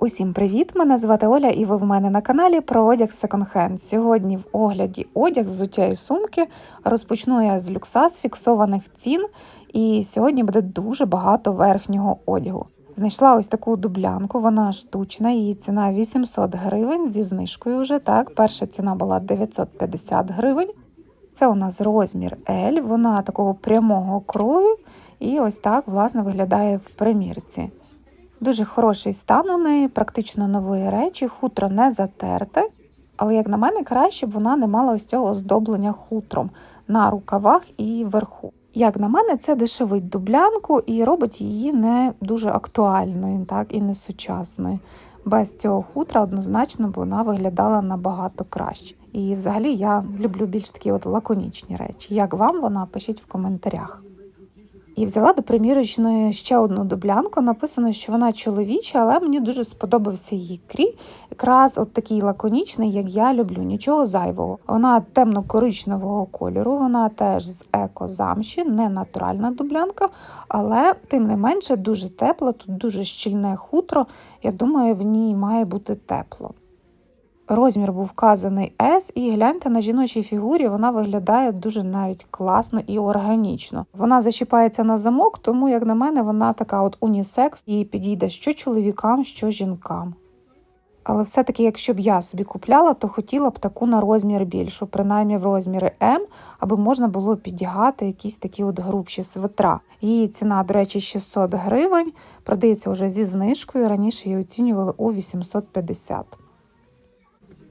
Усім привіт! Мене звати Оля, і ви в мене на каналі про одяг секонд-хенд. Сьогодні в огляді одяг, взуття і сумки. Розпочну я з люкса з фіксованих цін, і сьогодні буде дуже багато верхнього одягу. Знайшла ось таку дублянку, вона штучна, її ціна 800 гривень зі знижкою вже. Так, перша ціна була 950 гривень. Це у нас розмір L, вона такого прямого крою, і ось так власне виглядає в примірці. Дуже хороший стан у неї, практично нової речі, хутро не затерте. Але, як на мене, краще б вона не мала ось цього оздоблення хутром на рукавах і вверху. Як на мене, це дешевить дублянку і робить її не дуже актуальною, так і не сучасною. Без цього хутра однозначно б вона виглядала набагато краще. І взагалі я люблю більш такі от лаконічні речі. Як вам вона, пишіть в коментарях. І взяла до примірочної ще одну дублянку. Написано, що вона чоловіча, але мені дуже сподобався її крій. Якраз от такий лаконічний, як я люблю, нічого зайвого. Вона темно-коричневого кольору, вона теж з еко-замші, не натуральна дублянка, але тим не менше дуже тепла, тут дуже щільне хутро. Я думаю, в ній має бути тепло. Розмір був вказаний S, і гляньте на жіночій фігурі, вона виглядає дуже навіть класно і органічно. Вона зачіпається на замок, тому, як на мене, вона така от унісекс і підійде що чоловікам, що жінкам. Але все-таки, якщо б я собі купляла, то хотіла б таку на розмір більшу, принаймні в розмірі М, аби можна було підігати якісь такі от грубші свитра. Її ціна, до речі, 600 гривень, продається вже зі знижкою. Раніше її оцінювали у 850.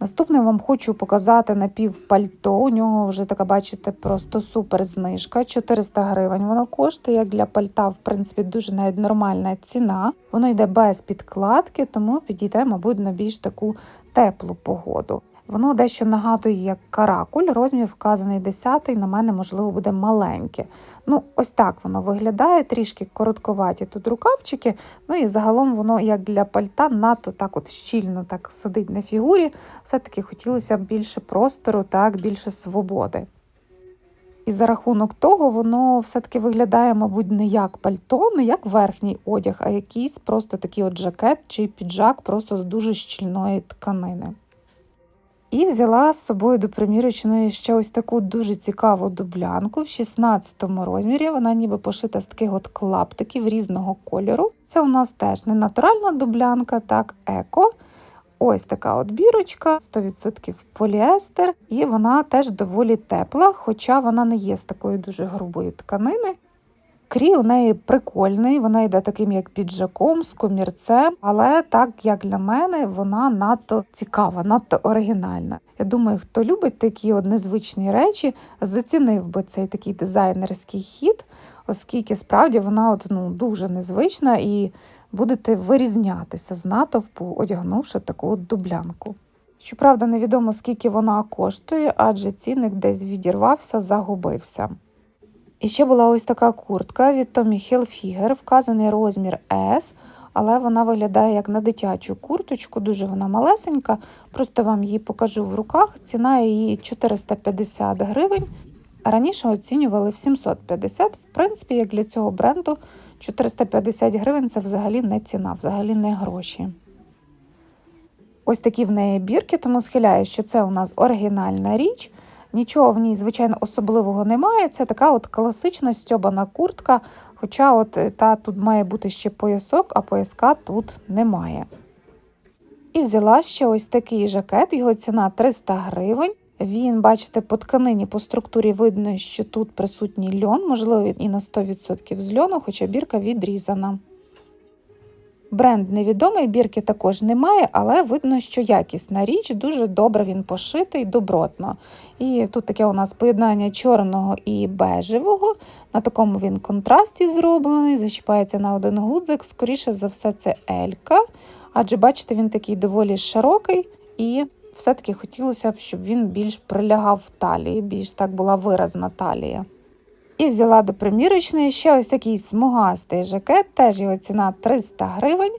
Наступне вам хочу показати напівпальто. У нього вже така, бачите, просто супер знижка. 400 гривень воно коштує. Як для пальта, в принципі, дуже навіть нормальна ціна. Воно йде без підкладки, тому підійде, мабуть, на більш таку теплу погоду. Воно дещо нагадує як каракуль, розмір вказаний 10 на мене, можливо, буде маленьке. Ну, ось так воно виглядає, трішки коротковаті тут рукавчики. Ну і загалом воно, як для пальта, надто так от щільно так сидить на фігурі. Все-таки хотілося б більше простору, так, більше свободи. І за рахунок того, воно все-таки виглядає, мабуть, не як пальто, не як верхній одяг, а якийсь просто такий от жакет чи піджак просто з дуже щільної тканини. І взяла з собою до примірочної ще ось таку дуже цікаву дублянку в 16 розмірі. Вона ніби пошита з таких от клаптиків різного кольору. Це у нас теж не натуральна дублянка, так, еко. Ось така от бірочка, 100% поліестер, і вона теж доволі тепла, хоча вона не є з такої дуже грубої тканини. Крій у неї прикольний, вона йде таким як піджаком, з комірцем, але так як для мене, вона надто цікава, надто оригінальна. Я думаю, хто любить такі от незвичні речі, зацінив би цей такий дизайнерський хід, оскільки справді вона от, ну, дуже незвична і будете вирізнятися з натовпу, одягнувши таку от дублянку. Щоправда, невідомо скільки вона коштує, адже цінник десь відірвався, загубився. І ще була ось така куртка від Tommy Hilfiger, вказаний розмір S, але вона виглядає як на дитячу курточку, дуже вона малесенька. Просто вам її покажу в руках. Ціна її 450 гривень. Раніше оцінювали в 750. В принципі, як для цього бренду 450 гривень це взагалі не ціна, взагалі не гроші. Ось такі в неї бірки, тому схиляю, що це у нас оригінальна річ. Нічого в ній, звичайно, особливого немає. Це така от класична стьобана куртка. Хоча от е, та тут має бути ще поясок, а пояска тут немає. І взяла ще ось такий жакет, його ціна 300 гривень. Він, бачите, по тканині, по структурі видно, що тут присутній льон, можливо, він і на 100% з льону, хоча бірка відрізана. Бренд невідомий, бірки також немає, але видно, що якісна річ, дуже добре він пошитий, добротно. І тут таке у нас поєднання чорного і бежевого. На такому він контрасті зроблений, защіпається на один гудзик. Скоріше за все, це елька. Адже, бачите, він такий доволі широкий, і все-таки хотілося б, щоб він більш прилягав в талії, більш так була виразна талія. І взяла до примірочної ще ось такий смугастий жакет, теж його ціна 300 гривень.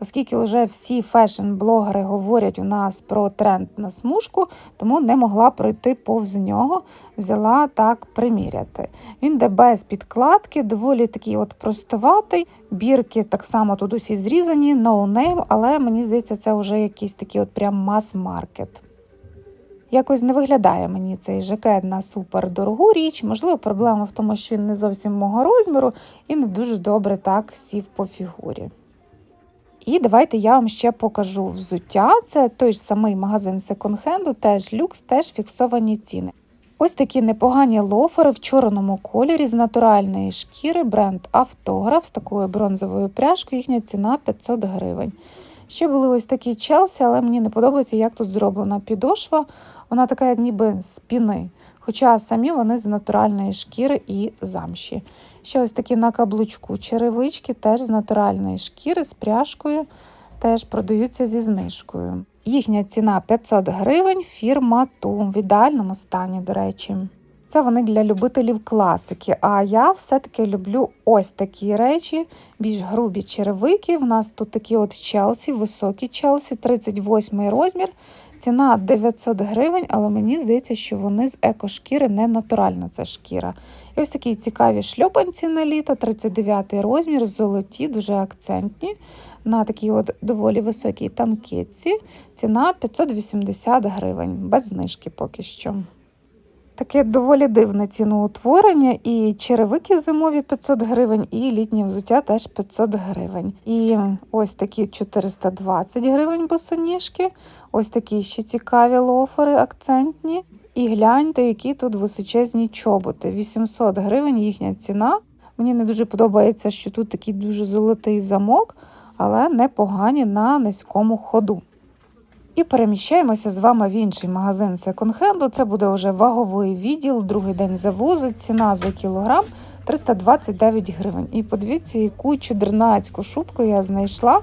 оскільки вже всі фешн-блогери говорять у нас про тренд на смужку, тому не могла пройти повз нього. Взяла так приміряти. Він йде без підкладки, доволі такий от простоватий. Бірки так само тут усі зрізані, no name, але мені здається, це вже якийсь такий от прям мас-маркет. Якось не виглядає мені цей жакет на супер дорогу річ. Можливо, проблема в тому, що він не зовсім мого розміру і не дуже добре так сів по фігурі. І давайте я вам ще покажу взуття. Це той ж самий магазин секонд-хенду, теж люкс, теж фіксовані ціни. Ось такі непогані лофери в чорному кольорі з натуральної шкіри, бренд Автограф з такою бронзовою пряжкою, їхня ціна 500 гривень. Ще були ось такі Челсі, але мені не подобається, як тут зроблена підошва. Вона така, як ніби з піни. Хоча самі вони з натуральної шкіри і замші. Ще ось такі на каблучку черевички, теж з натуральної шкіри, з пряжкою, теж продаються зі знижкою. Їхня ціна 500 гривень, фірма Тум в ідеальному стані, до речі. Це вони для любителів класики. А я все-таки люблю ось такі речі, більш грубі черевики. В нас тут такі от Челсі, високі Челсі, 38 розмір. Ціна 900 гривень, але мені здається, що вони з екошкіри не натуральна ця шкіра. І ось такі цікаві шльопанці на літо, 39 розмір, золоті, дуже акцентні. На такій от доволі високій танкетці. Ціна 580 гривень, без знижки поки що. Таке доволі дивне ціноутворення, і черевики зимові 500 гривень, і літнє взуття теж 500 гривень. І ось такі 420 гривень босоніжки, ось такі ще цікаві лофери, акцентні. І гляньте, які тут височезні чоботи. 800 гривень їхня ціна. Мені не дуже подобається, що тут такий дуже золотий замок, але непогані на низькому ходу. І переміщаємося з вами в інший магазин секонд-хенду. Це буде вже ваговий відділ, другий день завозу. Ціна за кілограм 329 гривень. І подивіться, яку чудернацьку шубку я знайшла.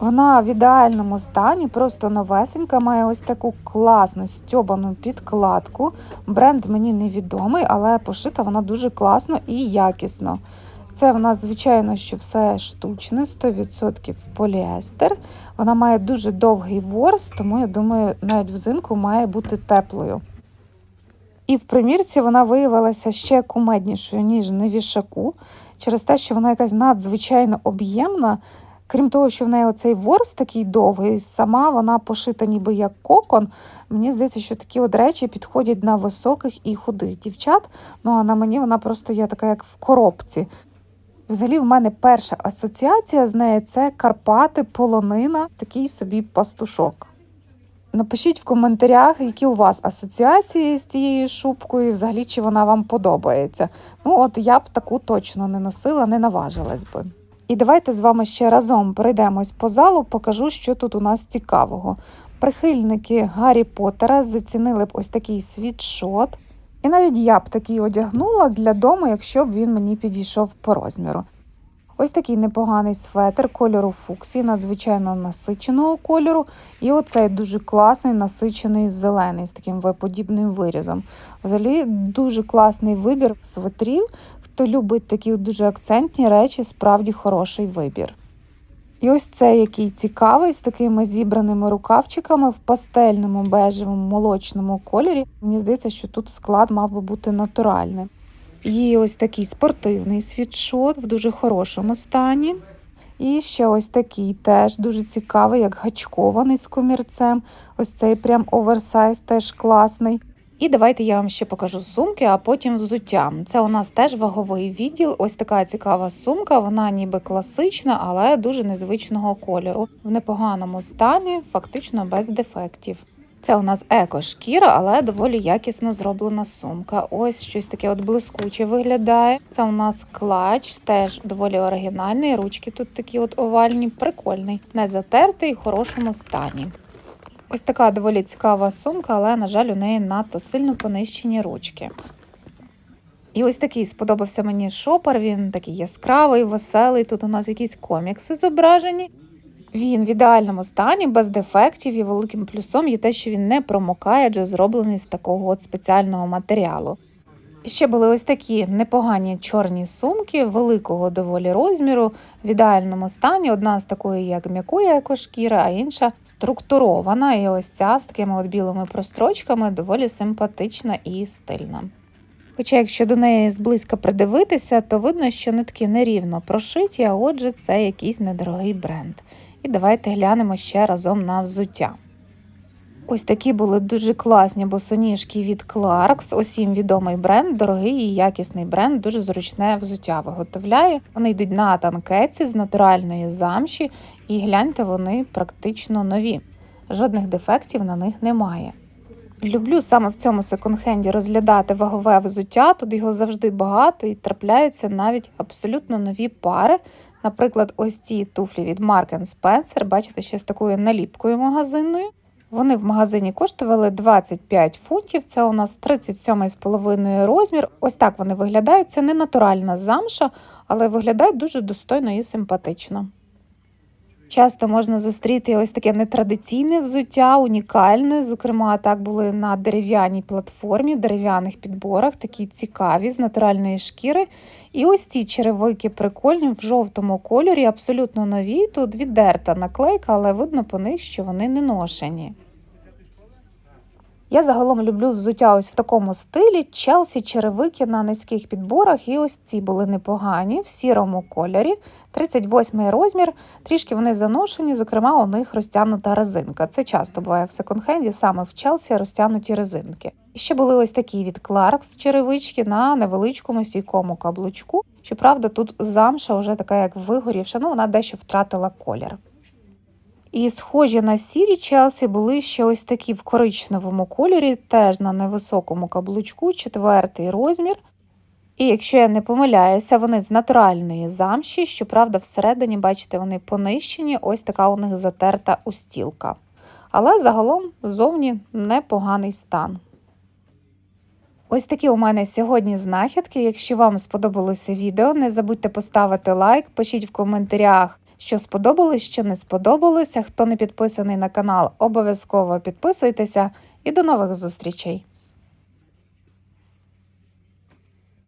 Вона в ідеальному стані, просто новесенька, має ось таку класну стьобану підкладку. Бренд мені невідомий, але пошита вона дуже класно і якісно. Це в нас, звичайно, що все штучне, 100% поліестер. Вона має дуже довгий ворс, тому я думаю, навіть взимку має бути теплою. І в примірці вона виявилася ще кумеднішою, ніж на вішаку, через те, що вона якась надзвичайно об'ємна. Крім того, що в неї оцей ворс такий довгий, сама вона пошита ніби як кокон. Мені здається, що такі от речі підходять на високих і худих дівчат. Ну а на мені вона просто є така, як в коробці. Взагалі, в мене перша асоціація з нею це Карпати, полонина, такий собі пастушок. Напишіть в коментарях, які у вас асоціації з цією шубкою, взагалі чи вона вам подобається. Ну, от я б таку точно не носила, не наважилась би. І давайте з вами ще разом пройдемось по залу, покажу, що тут у нас цікавого. Прихильники Гаррі Поттера зацінили б ось такий світшот. І навіть я б такий одягнула для дому, якщо б він мені підійшов по розміру. Ось такий непоганий светр кольору фуксії, надзвичайно насиченого кольору. І оцей дуже класний насичений зелений з таким В-подібним вирізом. Взагалі дуже класний вибір светрів. Хто любить такі дуже акцентні речі, справді хороший вибір. І ось цей який цікавий, з такими зібраними рукавчиками в пастельному бежевому молочному кольорі. Мені здається, що тут склад мав би бути натуральним. Є ось такий спортивний світшот в дуже хорошому стані. І ще ось такий теж дуже цікавий, як гачкований з комірцем. Ось цей прям оверсайз теж класний. І давайте я вам ще покажу сумки, а потім взуття. Це у нас теж ваговий відділ. Ось така цікава сумка. Вона ніби класична, але дуже незвичного кольору. В непоганому стані, фактично без дефектів. Це у нас еко-шкіра, але доволі якісно зроблена сумка. Ось щось таке от блискуче виглядає. Це у нас клач, теж доволі оригінальний. Ручки тут такі от овальні, прикольний, не затертий, в хорошому стані. Ось така доволі цікава сумка, але, на жаль, у неї надто сильно понищені ручки. І ось такий сподобався мені шопер. Він такий яскравий, веселий. Тут у нас якісь комікси зображені. Він в ідеальному стані, без дефектів і великим плюсом є те, що він не промокає, адже зроблений з такого от спеціального матеріалу. Ще були ось такі непогані чорні сумки великого доволі розміру, в ідеальному стані. Одна з такої, як м'якої екошкіри, а інша структурована. І ось ця з такими от білими прострочками доволі симпатична і стильна. Хоча, якщо до неї зблизька придивитися, то видно, що нитки нерівно прошиті, а отже, це якийсь недорогий бренд. І давайте глянемо ще разом на взуття. Ось такі були дуже класні босоніжки від Clarks. Їм відомий бренд, дорогий і якісний бренд, дуже зручне взуття виготовляє. Вони йдуть на танкеці з натуральної замші, і гляньте, вони практично нові. Жодних дефектів на них немає. Люблю саме в цьому секонд-хенді розглядати вагове взуття. Тут його завжди багато і трапляються навіть абсолютно нові пари. Наприклад, ось ці туфлі від Mark Spencer, бачите, ще з такою наліпкою магазинною. Вони в магазині коштували 25 фунтів. Це у нас 37,5 розмір. Ось так вони виглядають. Це не натуральна замша, але виглядають дуже достойно і симпатично. Часто можна зустріти ось таке нетрадиційне взуття, унікальне. Зокрема, так були на дерев'яній платформі, дерев'яних підборах, такі цікаві з натуральної шкіри. І ось ці черевики прикольні в жовтому кольорі, абсолютно нові. Тут віддерта наклейка, але видно по них, що вони не ношені. Я загалом люблю взуття ось в такому стилі. Челсі черевики на низьких підборах, і ось ці були непогані в сірому кольорі. 38 розмір. Трішки вони заношені, зокрема, у них розтягнута резинка. Це часто буває в секонд-хенді, саме в Челсі розтягнуті резинки. І ще були ось такі від Clarks черевички на невеличкому стійкому каблучку. Щоправда, тут замша вже така, як вигорівша, ну вона дещо втратила колір. І схожі на сірі Челсі були ще ось такі в коричневому кольорі, теж на невисокому каблучку, четвертий розмір. І якщо я не помиляюся, вони з натуральної замші, щоправда, всередині, бачите, вони понищені, ось така у них затерта устілка. Але загалом зовні непоганий стан. Ось такі у мене сьогодні знахідки. Якщо вам сподобалося відео, не забудьте поставити лайк, пишіть в коментарях що сподобалось, що не сподобалося. Хто не підписаний на канал, обов'язково підписуйтеся і до нових зустрічей!